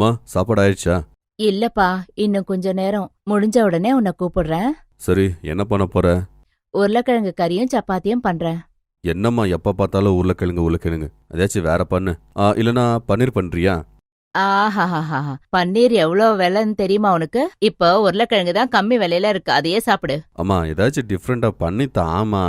அம்மா சாப்பாடு ஆயிடுச்சா இல்லப்பா இன்னும் கொஞ்ச நேரம். முடிஞ்ச உடனே உன்னை கூப்பிடுறேன். சரி என்ன பண்ண போற? உருளைக்கிழங்கு கறியும் சப்பாத்தியும் பண்றேன். என்னம்மா எப்ப பார்த்தாலும் உருளைக்கிழங்கு உருளைக்கிழங்கு. அதாச்சும் வேற பண்ணு. ஆ, இல்லனா பன்னீர் பண்றியா? ஆஹாஹாஹா பன்னீர் எவ்வளோ விலைன்னு தெரியுமா உனக்கு? இப்போ உருளைக்கிழங்கு தான் கம்மி விலையில இருக்கு. அதையே சாப்பிடு. அம்மா ஏதாச்சும் டிஃப்ரெண்டா பண்ணி தாமா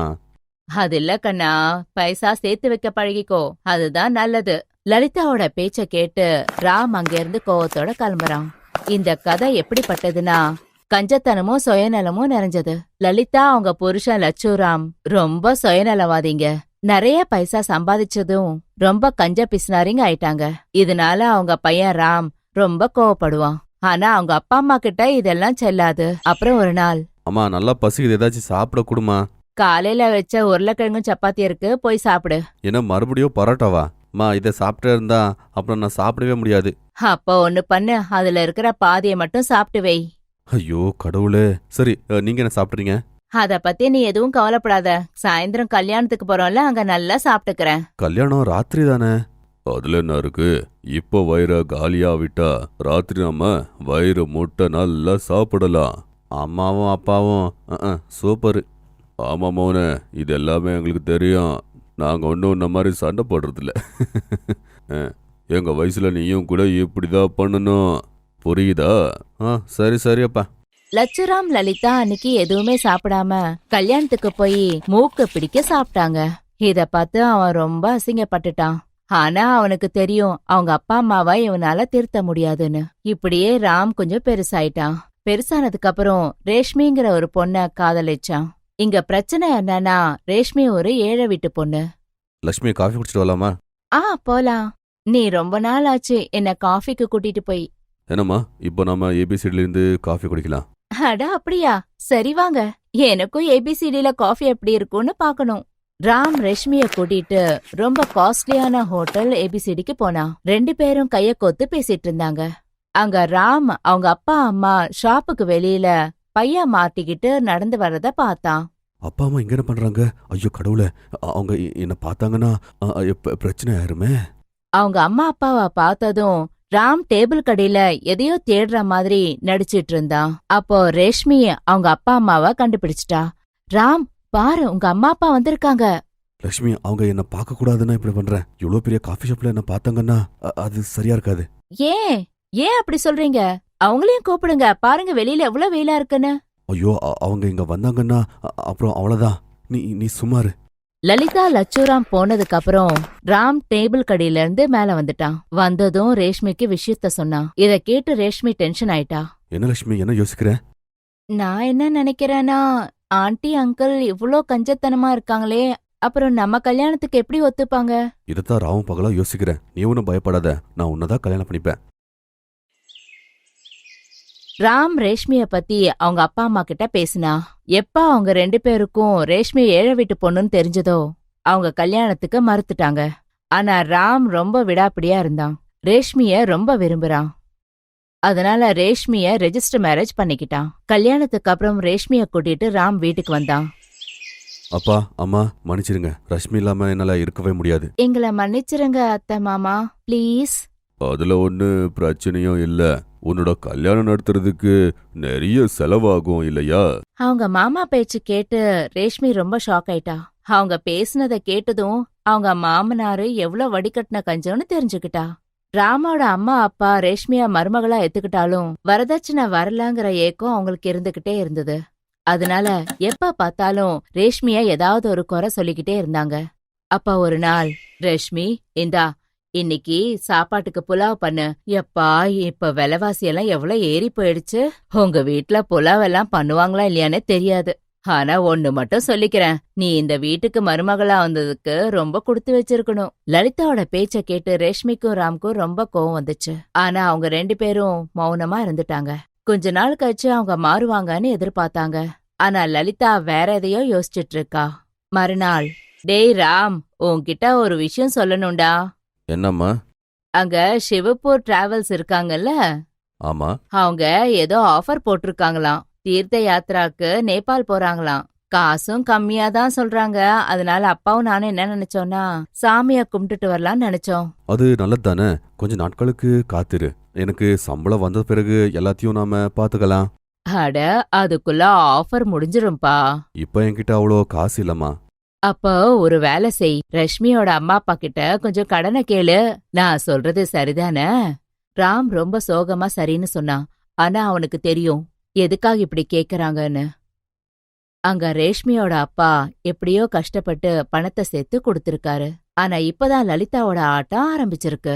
அது இல்ல கண்ணா. பைசா சேர்த்து வைக்க பழகிக்கோ. அதுதான் நல்லது. லலிதாவோட பேச்ச கேட்டு ராம் அங்கிருந்து கோவத்தோட கிளம்புறான். இந்த கதை எப்படிப்பட்டதுன்னா கஞ்சத்தனமும் சுயநலமும் நிறைஞ்சது. லலிதா அவங்க புருஷன் லட்சுராம் ரொம்ப சுயநலவாதிங்க. நிறைய பைசா சம்பாதிச்சதும் ரொம்ப கஞ்ச பிசினாரிங்க ஆயிட்டாங்க. இதனால அவங்க பையன் ராம் ரொம்ப கோவப்படுவான். ஆனா அவங்க அப்பா அம்மா கிட்ட இதெல்லாம் செல்லாது. அப்புறம் ஒரு நாள் அம்மா நல்லா பசிக்குது. ஏதாச்சும் சாப்பிட கொடுமா? காலையில வச்ச உருளைக்கிழங்கும் சப்பாத்தி இருக்கு. போய் சாப்பிடு. என்ன மறுபடியும் பரோட்டாவா? அம்மா இதை சாப்பிட்டே இருந்தா அப்புறம் நான் சாப்பிடவே முடியாது. அப்போ ஒண்ணு பண்ணு அதுல இருக்கிற பாதியை மட்டும் சாப்பிட்டு வை. ஐயோ கடவுளே. சரி அ, நீங்க என்ன சாப்பிட்றீங்க? அத பத்தி நீ எதுவும் கவலைப்படாத. சாயந்தரம் கல்யாணத்துக்கு போறோம்ல அங்க நல்லா சாப்பிட்டுக்கிறேன். கல்யாணம் ராத்திரி தானே? அதுல என்ன இருக்கு? இப்போ வயிற காலியா விட்டா ராத்திரி நம்ம வயிறு முட்டை நல்லா சாப்பிடலாம். அம்மாவும் அப்பாவும் சூப்பர். ஆமா மோனே இது எல்லாமே எங்களுக்கு தெரியும். நாங்கள் ஒன்றும் இந்த மாதிரி சண்டை போடுறதில்ல. எங்கள் வயசில் நீயும் கூட இப்படிதான் பண்ணணும். புரியுதா? ஆ சரி சரி அப்பா. லட்சுராம் லலிதா அன்னைக்கு எதுவுமே சாப்பிடாம கல்யாணத்துக்கு போய் மூக்க பிடிக்க சாப்பிட்டாங்க. இத பார்த்து அவன் ரொம்ப அசிங்கப்பட்டுட்டான். ஆனா அவனுக்கு தெரியும் அவங்க அப்பா அம்மாவை இவனால திருத்த முடியாதுன்னு. இப்படியே ராம் கொஞ்சம் பெருசாயிட்டான். பெருசானதுக்கு அப்புறம் ரேஷ்மிங்கிற ஒரு பொண்ண காதலிச்சான். இங்க பிரச்சனை என்னன்னா ரேஷ்மி ஒரு ஏழை வீட்டு பொண்ணு. லக்ஷ்மி காஃபி குடிச்சிட்டு வரலாமா? ஆ போலாம். நீ ரொம்ப நாள் ஆச்சு என்ன காஃபிக்கு கூட்டிட்டு போய். என்னம்மா இப்போ நம்ம ஏபிசிடில இருந்து காஃபி குடிக்கலாம். அட அப்படியா? சரி வாங்க. எனக்கும் ஏபிசிடில காஃபி எப்படி இருக்கும்னு பார்க்கணும் ராம் ரஷ்மிய கூட்டிட்டு ரொம்ப காஸ்ட்லியான ஹோட்டல் ஏபிசிடிக்கு போனான் ரெண்டு பேரும் கைய கோத்து பேசிட்டு இருந்தாங்க. அங்க ராம் அவங்க அப்பா அம்மா ஷாப்புக்கு வெளியில பைய மாட்டிக்கிட்டு நடந்து வர்றத பார்த்தான். அப்பா அம்மா இங்க என்ன பண்றாங்க? ஐயோ கடவுளே. அவங்க என்ன பார்த்தாங்கன்னா பிரச்சனை ஆயிருமே. அவங்க அம்மா அப்பாவை பார்த்ததும் ராம் டேபிள் கடையில எதையோ தேடுற மாதிரி நடிச்சிட்டு இருந்தான். அப்போ ரேஷ்மி அவங்க அப்பா அம்மாவை கண்டுபிடிச்சிட்டா. ராம் பாரு உங்க அம்மா அப்பா வந்திருக்காங்க. லக்ஷ்மி அவங்க என்ன பார்க்க கூடாதுன்னா இப்படி பண்றேன் இவ்வளவு பெரிய காஃபி ஷாப்ல என்ன பார்த்தாங்கன்னா அது சரியா இருக்காது. ஏன்? ஏன் அப்படி சொல்றீங்க? அவங்களையும் கூப்பிடுங்க. பாருங்க வெளியில எவ்வளவு வெயிலா இருக்குன்னு. ஐயோ அ- அவங்க இங்க வந்தாங்கன்னா அ- அப்புறம் அவ்வளவுதான். நீ நீ சுமாரு லலிதா லட்சுராம் போனதுக்கு அப்புறம் ராம் டேபிள் கடையில இருந்து மேல வந்துட்டான். வந்ததும் ரேஷ்மிக்கு விஷயத்த சொன்னான். இத கேட்டு ரேஷ்மி டென்ஷன் ஆயிட்டா. என்ன லக்ஷ்மி என்ன யோசிக்கிற? நான் என்ன நினைக்கிறேன்னா ஆண்டி அங்கிள் இவ்ளோ கஞ்சத்தனமா இருக்காங்களே. அப்புறம் நம்ம கல்யாணத்துக்கு எப்படி ஒத்துப்பாங்க? இதைத்தான் ராவும் பகலா யோசிக்கிறேன். நீ ஒன்றும் பயப்படாத. நான் உன்னதான் கல்யாணம் பண்ணிப்பேன். ராம் ரேஷ்மிய பத்தி அவங்க அப்பா அம்மா கிட்ட பேசினா எப்ப அவங்க ரெண்டு பேருக்கும் ரேஷ்மி ஏழை வீட்டு பொண்ணுன்னு தெரிஞ்சதோ அவங்க கல்யாணத்துக்கு மறுத்துட்டாங்க. ஆனா ராம் ரொம்ப விடாப்பிடியா இருந்தான். ரேஷ்மிய ரொம்ப விரும்புறான். அதனால ரேஷ்மிய ரெஜிஸ்டர் மேரேஜ் பண்ணிக்கிட்டான். கல்யாணத்துக்கு அப்புறம் ரேஷ்மிய கூட்டிட்டு ராம் வீட்டுக்கு வந்தான். அப்பா அம்மா மன்னிச்சிருங்க. ரஷ்மி இல்லாம என்னால இருக்கவே முடியாது. எங்களை மன்னிச்சிருங்க அத்தை மாமா. ப்ளீஸ் அதுல ஒண்ணு பிரச்சனையும் இல்ல. உன்னோட கல்யாணம் நடத்துறதுக்கு நிறைய செலவாகும் இல்லையா? அவங்க மாமா பேச்சு கேட்டு ரேஷ்மி ரொம்ப ஷாக் ஆயிட்டா. அவங்க பேசுனத கேட்டதும் அவங்க மாமனாரு எவ்வளவு வடிகட்டின கஞ்சம்னு தெரிஞ்சுக்கிட்டா. ராமாவோட அம்மா அப்பா ரேஷ்மியா மருமகளா எத்துக்கிட்டாலும் வரதட்சணை வரலாங்கிற ஏக்கம் அவங்களுக்கு இருந்துகிட்டே இருந்தது. அதனால எப்ப பார்த்தாலும் ரேஷ்மியா ஏதாவது ஒரு குறை சொல்லிக்கிட்டே இருந்தாங்க. அப்ப ஒரு நாள் ரேஷ்மி இந்தா இன்னைக்கு சாப்பாட்டுக்கு புலாவ் பண்ணு. எப்பா இப்ப விலைவாசி எல்லாம் எவ்வளவு ஏறி போயிடுச்சு? உங்க வீட்ல புலாவ் எல்லாம் பண்ணுவாங்களா இல்லையானே தெரியாது. ஆனா ஒண்ணு மட்டும் சொல்லிக்கிறேன். நீ இந்த வீட்டுக்கு மருமகளா வந்ததுக்கு ரொம்ப குடுத்து வச்சிருக்கணும். லலிதாவோட பேச்ச கேட்டு ரேஷ்மிக்கும் ராம்க்கும் ரொம்ப கோவம் வந்துச்சு. ஆனா அவங்க ரெண்டு பேரும் மௌனமா இருந்துட்டாங்க. கொஞ்ச நாள் கழிச்சு அவங்க மாறுவாங்கன்னு எதிர்பார்த்தாங்க. ஆனா லலிதா வேற எதையோ யோசிச்சுட்டு இருக்கா. மறுநாள் டேய் ராம் உன்கிட்ட ஒரு விஷயம் சொல்லணும்டா. என்னம்மா? அங்க சிவப்பூர் டிராவல்ஸ் இருக்காங்கல்ல? ஆமா. அவங்க ஏதோ ஆஃபர் போட்டிருக்காங்களாம். தீர்த்த யாத்ராக்கு நேபாள் போறாங்களாம். காசும் கம்மியா தான் சொல்றாங்க. அதனால அப்பாவும் நானும் என்ன நினைச்சோம்னா சாமிய கும்பிட்டுட்டு வரலாம்னு நினைச்சோம். அது நல்லது தானே கொஞ்ச நாட்களுக்கு காத்திரு. எனக்கு சம்பளம் வந்த பிறகு எல்லாத்தையும் நாம பாத்துக்கலாம். அட அதுக்குள்ள ஆஃபர் முடிஞ்சிரும்பா. இப்ப என்கிட்ட அவ்வளோ காசு இல்லம்மா. அப்போ ஒரு வேலை செய். ரஷ்மியோட அம்மா அப்பா கிட்ட கொஞ்சம் கடனை கேளு. நான் சொல்றது சரிதானே? ராம் ரொம்ப சோகமா சரின்னு சொன்னான். ஆனா அவனுக்கு தெரியும். எதுக்காக இப்படி கேக்குறாங்கன்னு? அங்க ரேஷ்மியோட அப்பா எப்படியோ கஷ்டப்பட்டு பணத்தை சேர்த்து கொடுத்திருக்காரு. ஆனா இப்பதான் லலிதாவோட ஆட்டம் ஆரம்பிச்சிருக்கு.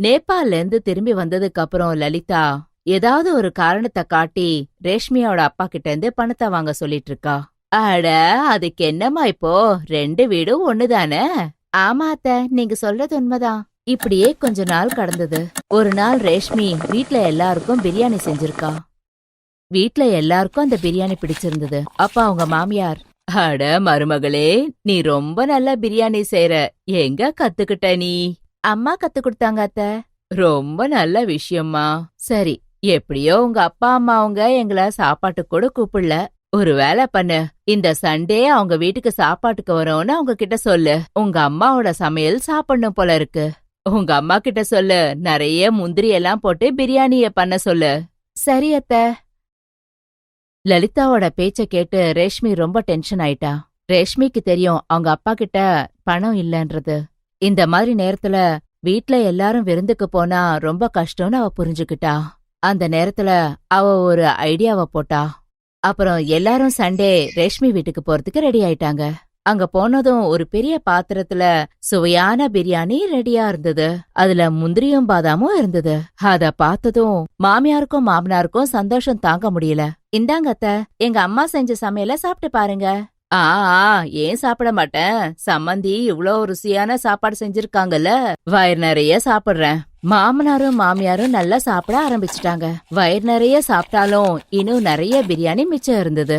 நேபாள்ல இருந்து திரும்பி வந்ததுக்கு அப்புறம் லலிதா ஏதாவது ஒரு காரணத்தை காட்டி ரேஷ்மியோட அப்பா கிட்ட இருந்து பணத்தை வாங்க சொல்லிட்டு இருக்கா அட அதுக்கு என்னம்மா இப்போ? ரெண்டு வீடும் ஒண்ணுதானே? ஆமா அத்த நீங்க சொல்றது உண்மைதான். இப்படியே கொஞ்ச நாள் கடந்தது. ஒரு நாள் ரேஷ்மி வீட்ல எல்லாருக்கும் பிரியாணி செஞ்சிருக்கா. வீட்ல எல்லாருக்கும் அந்த பிரியாணி பிடிச்சிருந்தது. அப்ப அவங்க மாமியார் அட மருமகளே நீ ரொம்ப நல்லா பிரியாணி செய்யற எங்க கத்துக்கிட்ட நீ? அம்மா கத்து கொடுத்தாங்க அத்த. ரொம்ப நல்ல விஷயம்மா. சரி எப்படியோ உங்க அப்பா அம்மா அவங்க எங்கள சாப்பாட்டு கூட கூப்பிடல. ஒரு வேலை பண்ணு இந்த சண்டே அவங்க வீட்டுக்கு சாப்பாட்டுக்கு வரோன்னு அவங்க கிட்ட சொல்லு. உங்க அம்மாவோட சமையல் சாப்பிடணும் போல இருக்கு. உங்க அம்மா கிட்ட சொல்லு நிறைய முந்திரி எல்லாம் போட்டு பிரியாணிய பண்ண சொல்லு. சரி அத்த. லலிதாவோட பேச்ச கேட்டு ரேஷ்மி ரொம்ப டென்ஷன் ஆயிட்டா. ரேஷ்மிக்கு தெரியும் அவங்க அப்பா கிட்ட பணம் இல்லன்றது. இந்த மாதிரி நேரத்துல வீட்ல எல்லாரும் விருந்துக்கு போனா ரொம்ப கஷ்டம்னு அவ புரிஞ்சுக்கிட்டா. அந்த நேரத்துல அவ ஒரு ஐடியாவை போட்டா. அப்புறம் எல்லாரும் சண்டே ரேஷ்மி வீட்டுக்கு போறதுக்கு ரெடி ஆயிட்டாங்க. அங்க போனதும் ஒரு பெரிய பாத்திரத்துல சுவையான பிரியாணி ரெடியா இருந்தது. அதுல முந்திரியும் பாதாமும் இருந்தது. அத பார்த்ததும் மாமியாருக்கும் மாமனாருக்கும் சந்தோஷம் தாங்க முடியல. இந்தாங்க அத்த எங்க அம்மா செஞ்ச சமையல சாப்பிட்டு பாருங்க. ஆ ஆ, ஏன் சாப்பிட மாட்டேன்? சம்மந்தி இவ்ளோ ருசியான சாப்பாடு செஞ்சிருக்காங்கல்ல. வயிறு நிறைய சாப்பிடுறேன். மாமனாரும் மாமியாரும் நல்லா சாப்பிட ஆரம்பிச்சிட்டாங்க. வயிறு நிறைய சாப்பிட்டாலும் இன்னும் நிறைய பிரியாணி மிச்சம் இருந்தது.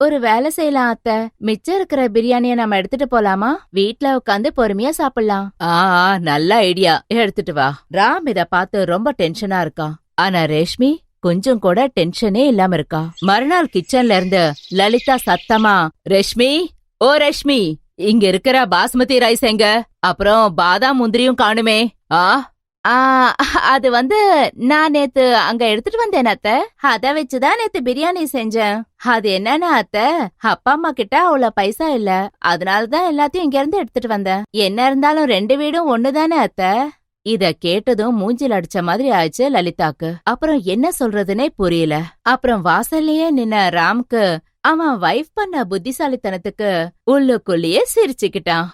ஒரு வேலை செய்யலாம் அத்த. மிச்சம் இருக்கிற பிரியாணிய நம்ம எடுத்துட்டு போலாமா? வீட்ல உட்காந்து பொறுமையா சாப்பிடலாம். ஆ ஆ, நல்ல ஐடியா. எடுத்துட்டு வா. ராம் இத பார்த்து ரொம்ப டென்ஷனா இருக்கான். ஆனா ரேஷ்மி கொஞ்சம் கூட டென்ஷனே இல்லாம இருக்கா? மறுநாள் கிச்சன்ல இருந்து லலிதா சத்தமா ரஷ்மி ஓ ரஷ்மி இங்க இருக்கிற பாஸ்மதி ரைஸ் எங்க? அப்புறம் பாதாம் முந்திரியும் காணுமே. ஆ? ஆ, அது வந்து நான் நேத்து அங்க எடுத்துட்டு வந்தேன் அத்த. அத வச்சுதான் நேத்து பிரியாணி செஞ்சேன். அது என்னன்னா அத்த அப்பா அம்மா கிட்ட அவ்வளவு பைசா இல்ல. அதனாலதான் எல்லாத்தையும் இங்க இருந்து எடுத்துட்டு வந்தேன். என்ன இருந்தாலும் ரெண்டு வீடும் ஒண்ணுதானே அத்த? இத கேட்டதும் மூஞ்சில் அடிச்ச மாதிரி ஆயிடுச்சு லலிதாக்கு. அப்புறம் என்ன சொல்றதுனே புரியல. அப்புறம் வாசல்லயே நின்ன ராம்க்கு அவன் வைஃப் பண்ண புத்திசாலித்தனத்துக்கு உள்ளுக்குள்ளேயே சிரிச்சுக்கிட்டான்.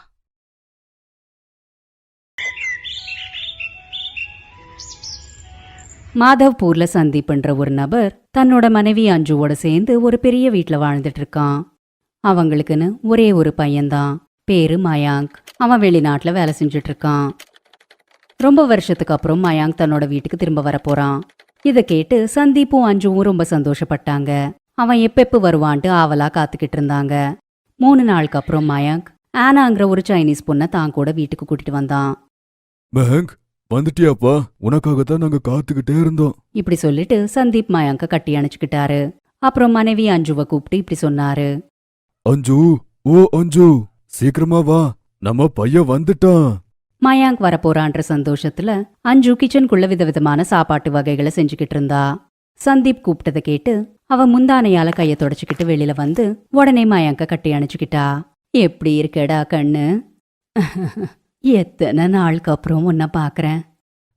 மாதவ்பூர்ல சந்திப்புன்ற ஒரு நபர் தன்னோட மனைவி அஞ்சுவோட சேர்ந்து ஒரு பெரிய வீட்டுல வாழ்ந்துட்டு இருக்கான். அவங்களுக்குன்னு ஒரே ஒரு பையன்தான். பேரு மயாங்க். அவன் வெளிநாட்டுல வேலை செஞ்சுட்டு இருக்கான். ரொம்ப வருஷத்துக்கு அப்புறம் மயாங்க் தன்னோட வீட்டுக்கு திரும்ப வரப்போறான் இதை கேட்டு சந்தீப்பும் அஞ்சுவும் ரொம்ப சந்தோஷப்பட்டாங்க. அவன் எப்பெப்ப வருவான்ட்டு ஆவலா காத்துக்கிட்டு இருந்தாங்க. மூணு நாளுக்கு அப்புறம் மயாங்க் ஆனாங்கிற ஒரு சைனீஸ் பொண்ணை தான் கூட வீட்டுக்கு கூட்டிட்டு வந்தான். பேங்க் வந்துட்டியாப்பா? உனக்காகத்தான் நாங்க காத்துக்கிட்டே இருந்தோம். இப்படி சொல்லிட்டு சந்தீப் மயாங்க கட்டி அணைச்சுக்கிட்டாரு. அப்புறம் மனைவி அஞ்சுவை கூப்பிட்டு இப்படி சொன்னாரு. அஞ்சு ஓ அஞ்சு சீக்கிரமா வா. நம்ம பையன் வந்துட்டான். மயாங்க் வரப்போறான்ற சந்தோஷத்துல அஞ்சு கிச்சனுக்குள்ள விதவிதமான சாப்பாட்டு வகைகளை செஞ்சுக்கிட்டு இருந்தா சந்தீப் கூப்பிட்டதை கேட்டு அவ முந்தானையால கைய தொடச்சுக்கிட்டு வெளியில வந்து உடனே மயாங்க கட்டி அணைச்சுக்கிட்டா. எப்படி இருக்கடா கண்ணு? எத்தனை நாளுக்கு அப்புறம் உன்னை பாக்குறேன்.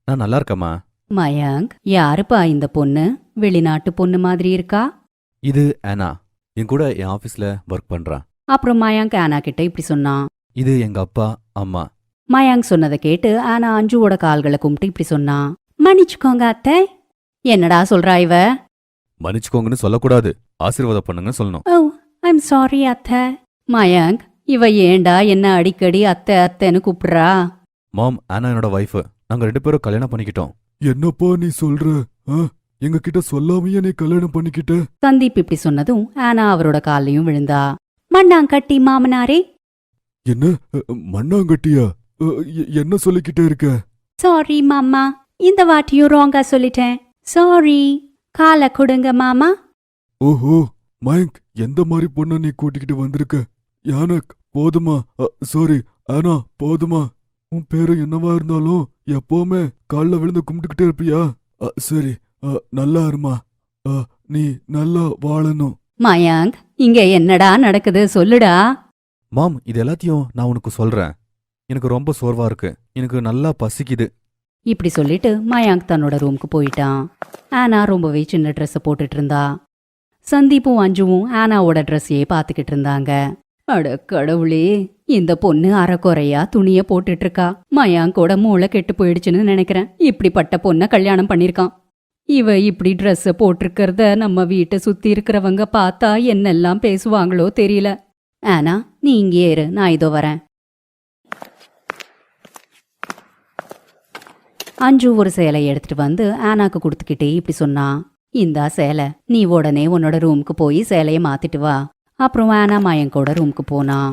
நான் நல்லா இருக்கம்மா. மயாங்க் யாருப்பா இந்த பொண்ணு? வெளிநாட்டு பொண்ணு மாதிரி இருக்கா? இது ஆனா. என் கூட என் ஆபீஸ்ல ஒர்க் பண்றான் அப்புறம் மயாங்க் ஆனா கிட்ட இப்படி சொன்னான். இது எங்க அப்பா அம்மா. மயாங்க் சொன்னதை கேட்டு ஆனா அஞ்சுவோட கால்களை கும்பிட்டு இப்படி சொன்னான் மன்னிச்சுக்கோங்க அத்தை. என்னடா சொல்றா இவ? மன்னிச்சுக்கோங்கன்னு சொல்லக்கூடாது. ஆசீர்வாதம் பண்ணுங்கன்னு சொல்லணும். ஓ ஐம் சாரி அத்தை. மயாங்க் இவ ஏண்டா என்ன அடிக்கடி அத்தை அத்தைன்னு கூப்பிடுறா? மாம் ஆனா என்னோட வைஃப் நாங்க ரெண்டு பேரும் கல்யாணம் பண்ணிக்கிட்டோம். என்னப்பா நீ சொல்ற? எங்க கிட்ட சொல்லாமையே நீ கல்யாணம் பண்ணிக்கிட்ட? சந்தீப் இப்படி சொன்னதும் ஆனா அவரோட காலையும் விழுந்தா. மண்ணாங்கட்டி மாமனாரே. என்ன? மண்ணாங்கட்டியா? என்ன சொல்லிக்கிட்டே இருக்க? சாரி மாமா. இந்த வாட்டியும் ராங்கா சொல்லிட்டேன். சாரி காலை கொடுங்க மாமா. ஓஹோ மயங்க் எந்த மாதிரி பொண்ண நீ கூட்டிக்கிட்டு வந்திருக்க? யானக் போதுமா? சாரி ஆனா போதுமா? உன் பேரு என்னவா இருந்தாலும் எப்பவுமே கால்ல விழுந்து கும்பிட்டுக்கிட்டே இருப்பியா? அ, சரி. அ, நல்லா இருமா. நீ நல்லா வாழணும். மயாங்க் இங்க என்னடா நடக்குது? சொல்லுடா. மாம் இது எல்லாத்தையும் நான் உனக்கு சொல்றேன். எனக்கு ரொம்ப சோர்வா இருக்கு. எனக்கு நல்லா பசிக்குது. இப்படி சொல்லிட்டு மயாங்க் தன்னோட ரூமுக்கு போயிட்டான். ஆனா ரொம்பவே சின்ன ட்ரெஸ் போட்டுட்டு இருந்தா. சந்தீப்பும் அஞ்சுவும் ஆனாவோட ட்ரெஸ்ஸையே பார்த்துக்கிட்டு இருந்தாங்க. அட கடவுளே இந்த பொண்ணு அறக்குறையா துணிய போட்டுட்டு இருக்கா. மயாங்கோட மூளை கெட்டு போயிடுச்சுன்னு நினைக்கிறேன். இப்படிப்பட்ட பொண்ணை கல்யாணம் பண்ணிருக்கான் இவ இப்படி ட்ரெஸ்ஸை போட்டிருக்கிறத நம்ம வீட்டை சுத்தி இருக்கிறவங்க பார்த்தா என்னெல்லாம் பேசுவாங்களோ தெரியல. ஆனா நீ இங்கே இரு நான் இதோ வரேன். அஞ்சு ஒரு சேலை எடுத்துட்டு வந்து ஆனாக்கு கொடுத்துக்கிட்டே இப்படி சொன்னான் இந்தா சேலை நீ உடனே உன்னோட ரூமுக்கு போய் சேலையை மாத்திட்டு வா. அப்புறம் ஆனா மயங்கோட ரூமுக்கு போனான்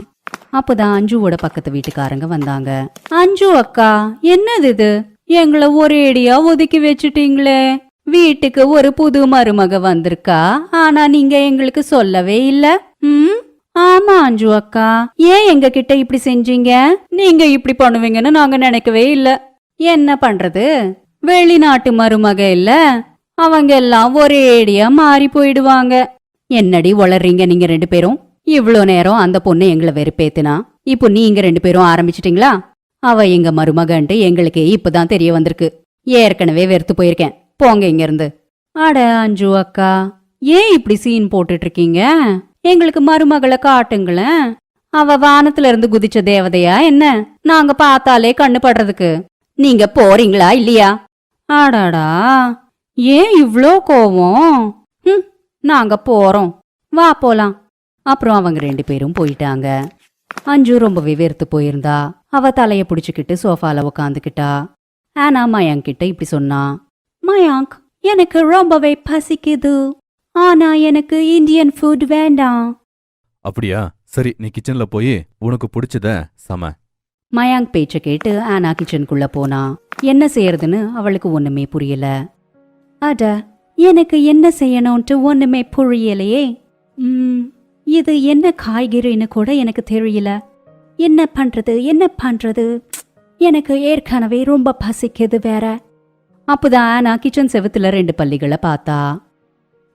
அப்பதான் அஞ்சுவோட பக்கத்து வீட்டுக்காரங்க வந்தாங்க. அஞ்சு அக்கா என்னது இது? எங்களை ஒரேடியா ஒதுக்கி வச்சுட்டீங்களே? வீட்டுக்கு ஒரு புது மருமக வந்திருக்கா? ஆனா நீங்க எங்களுக்கு சொல்லவே இல்ல. ம்? ஆமா அஞ்சு அக்கா. ஏன் எங்க கிட்ட இப்படி செஞ்சீங்க? நீங்க இப்படி பண்ணுவீங்கன்னு நாங்க நினைக்கவே இல்லை. என்ன பண்றது? வெளிநாட்டு மருமக இல்ல. அவங்க எல்லாம் ஒரேடியா மாறி போயிடுவாங்க. என்னடி வளர்றீங்க நீங்க ரெண்டு பேரும்? இவ்ளோ நேரம் அந்த பொண்ணு எங்களை வெறுப்பேத்துனா? இப்போ நீங்க ரெண்டு பேரும் ஆரம்பிச்சிட்டீங்களா? அவ எங்க மருமகன்ட்டு எங்களுக்கு இப்பதான் தெரிய வந்திருக்கு. ஏற்கனவே வெறுத்து போயிருக்கேன். போங்க இங்க இருந்து அட அஞ்சு அக்கா ஏன் இப்படி சீன் போட்டுட்டு இருக்கீங்க எங்களுக்கு மருமகளை காட்டுங்களேன். அவ வானத்துல இருந்து குதிச்ச தேவதையா என்ன? நாங்க பார்த்தாலே கண்ணு படுறதுக்கு. நீங்க போறீங்களா இல்லையா? ஆடாடா ஏன் இவ்ளோ கோவம்? ம், நாங்க போறோம். வா போலாம். அப்புறம் அவங்க ரெண்டு பேரும் போயிட்டாங்க. அஞ்சு ரொம்பவே வெறுத்து போயிருந்தா. அவ தலைய புடிச்சுக்கிட்டு சோஃபால உக்காந்துக்கிட்டா. ஆனா மயாங்க் கிட்ட இப்படி சொன்னா. மயாங்க் எனக்கு ரொம்பவே பசிக்குது. ஆனா எனக்கு இந்தியன் ஃபுட் வேண்டாம். அப்படியா? சரி நீ கிச்சன்ல போய் உனக்கு பிடிச்சத சம. மயாங்க் பேச்ச கேட்டு ஆனா கிச்சனுக்குள்ள போனா என்ன செய்யறதுன்னு அவளுக்கு ஒண்ணுமே புரியல. அட எனக்கு என்ன செய்யணும்ட்டு ஒண்ணுமே புரியலையே. ம், இது என்ன காய்கறின்னு கூட எனக்கு தெரியல. என்ன பண்றது என்ன பண்றது? எனக்கு ஏற்கனவே ரொம்ப பசிக்குது வேற. அப்போதான் ஆனா கிச்சன் செவத்துல ரெண்டு பள்ளிகளை பார்த்தா.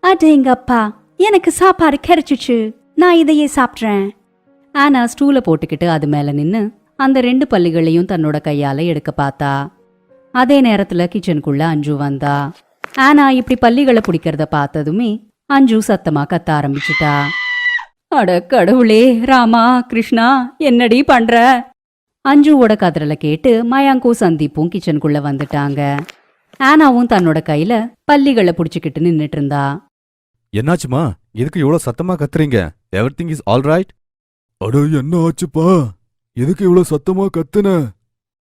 அடேங்கப்பா எனக்கு சாப்பாடு கிடைச்சிச்சு. நான் இதையே சாப்பிட்றேன். ஆனா ஸ்டூல போட்டுக்கிட்டு அது மேல நின்னு அந்த ரெண்டு பள்ளிகளையும் தன்னோட கையால எடுக்க பார்த்தா. அதே நேரத்துல கிச்சனுக்குள்ள அஞ்சு வந்தா. ஆனா இப்படி பல்லிகளை பிடிக்கிறத பார்த்ததுமே அஞ்சு சத்தமா கத்த ஆரம்பிச்சிட்டா. அட கடவுளே ராமா கிருஷ்ணா என்னடி பண்ற? அஞ்சுவோட கதறல கேட்டு மயாங்கும் சந்தீப்பும் கிச்சனுக்குள்ள வந்துட்டாங்க. ஆனாவும் தன்னோட கையில பல்லிகளை புடிச்சுக்கிட்டு நின்னுட்டு இருந்தா. என்னாச்சுமா? எதுக்கு இவ்வளவு சத்தமா கத்துறீங்க? Everything is all right அட என்ன ஆச்சுப்பா? எதுக்கு இவ்வளவு சத்தமா கத்துன?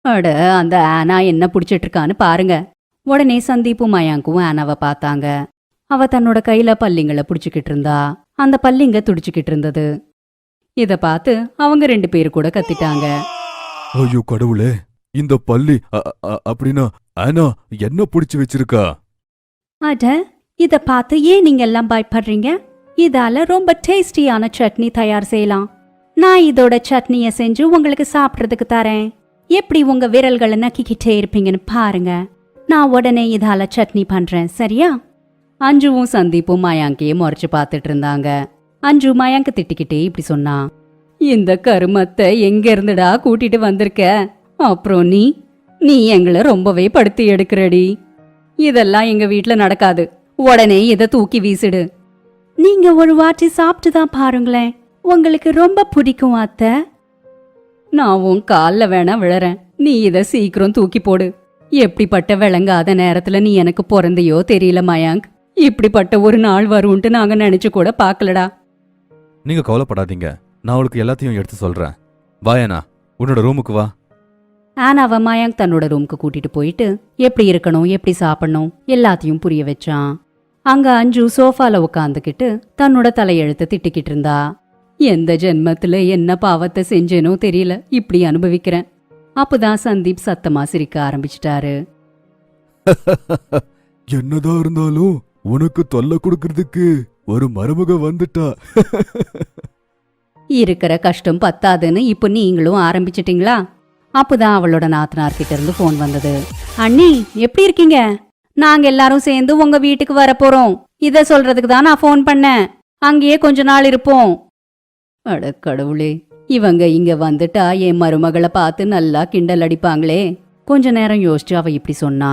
அட அந்த ஆனா என்ன புடிச்சிட்டு இருக்கான்னு பாருங்க. உடனே சந்தீப்பும் மயாங்கும் ஆனாவை பார்த்தாங்க. அவ தன்னோட கையில பல்லிங்களை புடிச்சுக்கிட்டு இருந்தா அந்த பல்லிங்க துடிச்சுக்கிட்டு இருந்தது இத பார்த்து அவங்க ரெண்டு பேரு கூட கத்திட்டாங்க. ஐயோ கடவுளே. இந்த அ- அப்படின்னா ஆனா என்ன புடிச்சு வச்சிருக்கா? அட இத பார்த்து ஏன் நீங்க எல்லாம் பயப்படுறீங்க? இதால ரொம்ப டேஸ்டியான சட்னி தயார் செய்யலாம். நான் இதோட சட்னிய செஞ்சு உங்களுக்கு சாப்பிட்றதுக்கு தரேன். எப்படி உங்க விரல்களை நக்கிக்கிட்டே இருப்பீங்கன்னு பாருங்க. நான் உடனே இதால சட்னி பண்றேன் சரியா? அஞ்சுவும் சந்தீப்பும் மயாங்கையே முறைச்சு பார்த்துட்டு இருந்தாங்க. அஞ்சு மயாங்க திட்டிக்கிட்டே இப்படி சொன்னா. இந்த கருமத்தை எங்க இருந்துடா கூட்டிட்டு வந்திருக்க? அப்புறம் நீ? நீ எங்களை ரொம்பவே படுத்தி எடுக்கிறடி. இதெல்லாம் எங்க வீட்டுல நடக்காது. உடனே இதை தூக்கி வீசிடு. நீங்க ஒரு வாட்டி சாப்பிட்டு தான் பாருங்களேன். உங்களுக்கு ரொம்ப பிடிக்கும் அத்தை நான் உன் கால்ல வேணா விழறேன். நீ இத சீக்கிரம் தூக்கி போடு. எப்படிப்பட்ட விளங்காத நேரத்துல நீ எனக்கு பிறந்தையோ தெரியல மயாங்க். இப்படிப்பட்ட ஒரு நாள் வரும்ட்டு நாங்க நினைச்சு கூட பார்க்கலடா. நீங்க கவலைப்படாதீங்க. நான் அவளுக்கு எல்லாத்தையும் எடுத்து சொல்றேன். வாயனா உன்னோட ரூமுக்கு வா. ஆனாவ மயாங்க் தன்னோட ரூமுக்கு கூட்டிட்டு போயிட்டு எப்படி இருக்கணும் எப்படி சாப்பிடணும் எல்லாத்தையும் புரிய வச்சான். அங்க அஞ்சு சோஃபால உட்காந்துக்கிட்டு தன்னோட தலையெழுத்து திட்டிக்கிட்டு இருந்தா. எந்த ஜென்மத்துல என்ன பாவத்தை செஞ்சேனோ தெரியல. இப்படி அனுபவிக்கிறேன். அப்பதான் சந்தீப் சத்தமா சிரிக்க ஆரம்பிச்சிட்டாரு. என்னதான் இருந்தாலும் உனக்கு தொல்லை கொடுக்கறதுக்கு ஒரு மருமக வந்துட்டா. இருக்கிற கஷ்டம் பத்தாதுன்னு இப்போ நீங்களும் ஆரம்பிச்சிட்டீங்களா? அப்போதான் அவளோட நாத்தனார் கிட்ட இருந்து ஃபோன் வந்தது. அண்ணி எப்படி இருக்கீங்க? நாங்க எல்லாரும் சேர்ந்து உங்க வீட்டுக்கு வர போறோம். இத சொல்றதுக்கு தான் நான் ஃபோன் பண்ணேன். அங்கேயே கொஞ்ச நாள் இருப்போம். அட கடவுளே இவங்க இங்க வந்துட்டா என் மருமகளை பார்த்து நல்லா கிண்டல் அடிப்பாங்களே. கொஞ்ச நேரம் யோசிச்சு அவ இப்படி சொன்னா.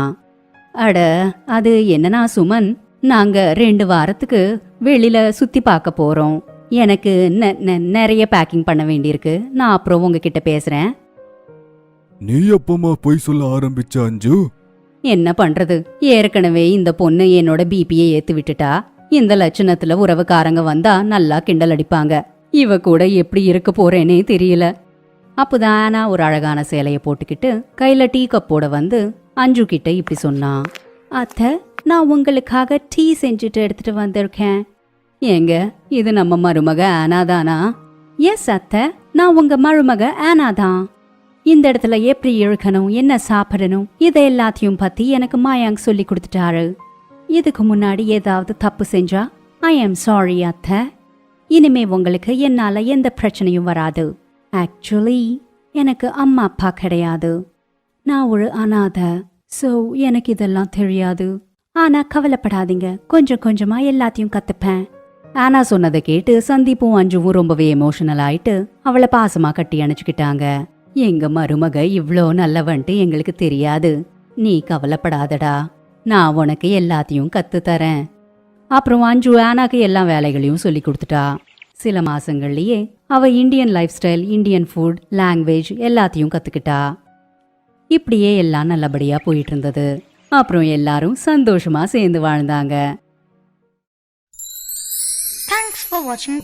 அட அது என்னன்னா சுமன்? நாங்க ரெண்டு வாரத்துக்கு வெளியில சுத்தி பார்க்க போறோம். எனக்கு நிறைய பேக்கிங் பண்ண வேண்டியிருக்கு. நான் அப்புறம் உங்ககிட்ட பேசுறேன். நீ எப்பமா பொய் சொல்ல ஆரம்பிச்ச அஞ்சு? என்ன பண்றது? ஏற்கனவே இந்த பொண்ணு என்னோட பிபியை ஏத்து விட்டுட்டா. இந்த லட்சணத்துல உறவுக்காரங்க வந்தா நல்லா கிண்டல் அடிப்பாங்க. இவ கூட எப்படி இருக்க போறேனே தெரியல. அப்போதான் ஆனா ஒரு அழகான சேலையை போட்டுக்கிட்டு கையில டீ கப்போட வந்து அஞ்சு கிட்ட இப்படி சொன்னான் அத்த நான் உங்களுக்காக டீ செஞ்சுட்டு எடுத்துட்டு வந்திருக்கேன். ஏங்க இது நம்ம மருமக ஆனாதானா? எஸ் அத்தை நான் உங்க மருமக ஆனாதான். இந்த இடத்துல எப்படி இழுக்கணும் என்ன சாப்பிடணும் இதை எல்லாத்தையும் பத்தி எனக்கு மாயாங் சொல்லி கொடுத்துட்டாரு. இதுக்கு முன்னாடி ஏதாவது தப்பு செஞ்சா ஐ ஆம் சாரி அத்தை. இனிமே உங்களுக்கு என்னால எந்த பிரச்சனையும் வராது. ஆக்சுவலி எனக்கு அம்மா அப்பா கிடையாது. நான் ஒரு அனாதை சோ எனக்கு இதெல்லாம் தெரியாது. ஆனா கவலைப்படாதீங்க. கொஞ்சம் கொஞ்சமா எல்லாத்தையும் கத்துப்பேன். ஆனா சொன்னதை கேட்டு சந்தீப்பும் அஞ்சுவும் ரொம்பவே எமோஷனல் ஆயிட்டு அவளை பாசமா கட்டி அணைச்சுக்கிட்டாங்க. எங்க மருமக இவ்ளோ நல்லவன்ட்டு எங்களுக்கு தெரியாது. நீ கவலைப்படாதடா. நான் உனக்கு எல்லாத்தையும் கத்து தரேன் அப்புறம் அஞ்சு ஆனாக்கு எல்லா வேலைகளையும் சொல்லி கொடுத்துட்டா. சில மாசங்கள்லயே அவ Indian lifestyle Indian food language எல்லாத்தையும் கத்துக்கிட்டா. இப்படியே எல்லாம் நல்லபடியா போயிட்டு இருந்தது. அப்புறம் எல்லாரும் சந்தோஷமா சேர்ந்து வாழ்ந்தாங்க. Thanks for watching.